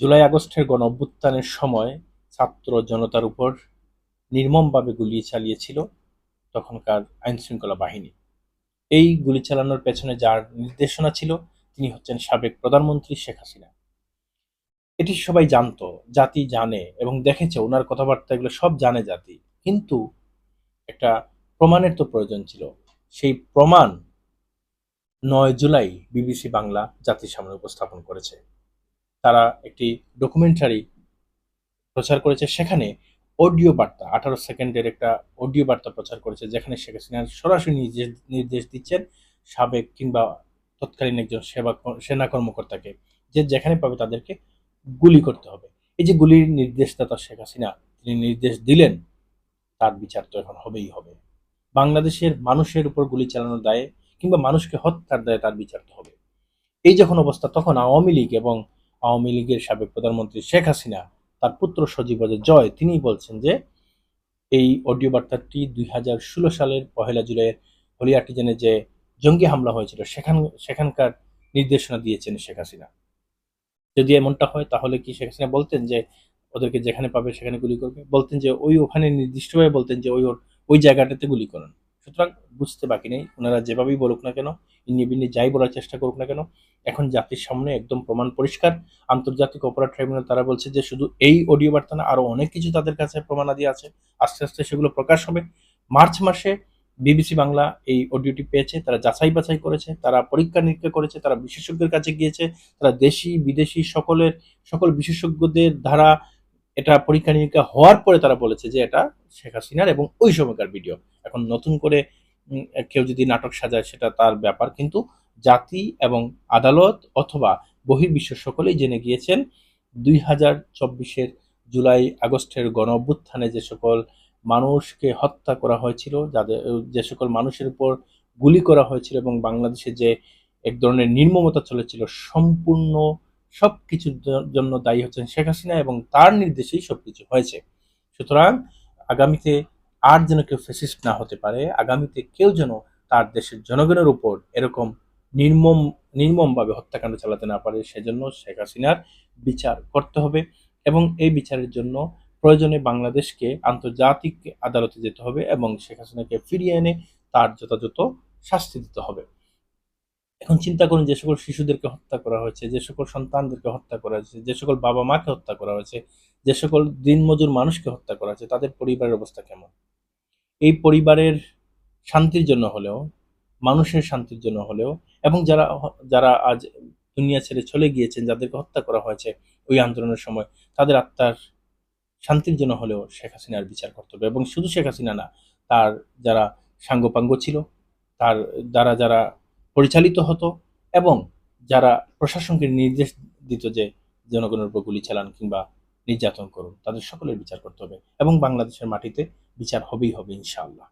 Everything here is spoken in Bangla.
জুলাই আগস্টের গণ অভ্যুত্থানের সময় ছাত্র জনতার উপর নির্মমভাবে গুলি চালিয়েছিল তখনকার আইনশৃঙ্খলা বাহিনী। এই গুলি চালানোর পেছনে যার নির্দেশনা ছিল, তিনি হচ্ছেন সাবেক প্রধানমন্ত্রী শেখ হাসিনা। এটি সবাই জানতো, জাতি জানে এবং দেখেছে, ওনার কথাবার্তা এগুলো সব জানে জাতি। কিন্তু একটা প্রমাণের তো প্রয়োজন ছিল। সেই প্রমাণ নয় জুলাই বিবিসি বাংলা জাতির সামনে উপস্থাপন করেছে। তারা একটি ডকুমেন্টারি প্রচার করেছে। সেখানে অডিও বার্তা, আঠারো সেকেন্ডের একটা অডিও বার্তা প্রচার করেছে, যেখানে শেখ হাসিনা সরাসরি নির্দেশ নির্দেশ দিচ্ছেন সাবেক কিংবা তৎকালীন একজন সেবা সেনা কর্মকর্তাকে, যে যেখানে পাবে তাদেরকে গুলি করতে হবে। এই যে গুলির নির্দেশদাতা শেখ হাসিনা, তিনি নির্দেশ দিলেন, তার বিচার তো এখন হবেই হবে। বাংলাদেশের মানুষের উপর গুলি চালানোর দায়ে কিংবা মানুষকে হত্যার দায়ে তার বিচার তো হবে। এই যখন অবস্থা, তখন আওয়ামী লীগ এবং আওয়ামী লীগের সাবেক প্রধানমন্ত্রী শেখ হাসিনা, তার পুত্র সজীব জয় তিনি বলছেন যে এই অডিও বার্তাটি দুই হাজার ষোলো সালের পহেলা জুলাইয়ের হলিয়ার্টিজেনে যে জঙ্গি হামলা হয়েছিল, সেখান, সেখানকার নির্দেশনা দিয়েছেন শেখ হাসিনা। যদি এমনটা হয়, তাহলে কি শেখ হাসিনা বলতেন যে ওদেরকে যেখানে পাবে সেখানে গুলি করবে? বলতেন যে ওই ওখানে নির্দিষ্টভাবে বলতেন যে ওই ওই জায়গাটাতে গুলি করুন। সুতরাং বুঝতে বাকি নেই। ওনারা যেভাবেই বলুক না কেন ইন্নি বিন্নি যাই বলার চেষ্টা করুক না কেন, এখন জাতির সামনে একদম প্রমাণ পরিষ্কার। আন্তর্জাতিক অপরাধ ট্রাইব্যুনাল তারা বলছে যে শুধু এই অডিও বার্তা না আরও অনেক কিছু তাদের কাছে প্রমাণাদি আছে। আস্তে আস্তে সেগুলো প্রকাশ হবে। মার্চ মাসে বিবিসি বাংলা এই অডিওটি পেয়েছে, তারা যাচাই বাছাই করেছে, তারা পরীক্ষা নিরীক্ষা করেছে, তারা বিশেষজ্ঞের কাছে গিয়েছে, তারা দেশি, বিদেশি সকলের, সকল বিশেষজ্ঞদের দ্বারা এটা পরীক্ষা নিরীক্ষা হওয়ার পরে তারা বলেছে যে এটা শেখ হাসিনার এবং ওই সময়কার ভিডিও এখন নতুন করে কেউ যদি নাটক সাজায় সেটা তার ব্যাপার। কিন্তু জাতি এবং আদালত অথবা বহির্বিশ্ব সকলেই জেনে গিয়েছেন, দুই হাজার চব্বিশের জুলাই আগস্টের গণ অভ্যুত্থানে যে সকল মানুষকে হত্যা করা হয়েছিল, যাদের, যে সকল মানুষের উপর গুলি করা হয়েছিল এবং বাংলাদেশে যে এক ধরনের নির্মমতা চলেছিল, সম্পূর্ণ সবকিছুর জ- জন্য দায়ী হচ্ছেন শেখ হাসিনা এবং তার নির্দেশেই সবকিছু হয়েছে। সুতরাং আগামীতে আর যেন কেউ ফেসিস্ট না হতে পারে, আগামীতে কেউ যেন তার দেশের জনগণের উপর এরকম নির্মম, নির্মমভাবে হত্যাকাণ্ড চালাতে না পারে, সেজন্য শেখ হাসিনার বিচার করতে হবে এবং এই বিচারের জন্য প্রয়োজনে বাংলাদেশকে আন্তর্জাতিক আদালতে যেতে হবে এবং শেখ হাসিনাকে ফিরিয়ে এনে তার যথাযথ শাস্তি দিতে হবে। এখন চিন্তা করুন যে সকল শিশুদেরকে হত্যা করা হয়েছে, যে সকল সন্তানদেরকে হত্যা করা হয়েছে, যে সকল বাবা মাকে হত্যা করা হয়েছে, যে সকল দিনমজুর মানুষকে হত্যা করা হয়েছে, তাদের পরিবারের অবস্থা কেমন? এই পরিবারের শান্তির জন্য হলেও, মানুষের শান্তির জন্য হলেও, এবং যারা যারা আজ দুনিয়া ছেড়ে চলে গিয়েছেন, যাদেরকে হত্যা করা হয়েছে ওই আন্দোলনের সময়, তাদের আত্মার শান্তির জন্য হলেও শেখ হাসিনার বিচার করতে হবে এবং শুধু শেখ হাসিনা না, তার যারা সাঙ্গপাঙ্গ ছিল, তার দ্বারা যারা পরিচালিত হতো এবং যারা প্রশাসনকে নির্দেশ দিত যে জনগণের উপর গুলি চালান কিংবা নির্যাতন করুন, তাদের সকলের বিচার করতে হবে এবং বাংলাদেশের মাটিতে বিচার হবেই হবে, ইনশাআল্লাহ।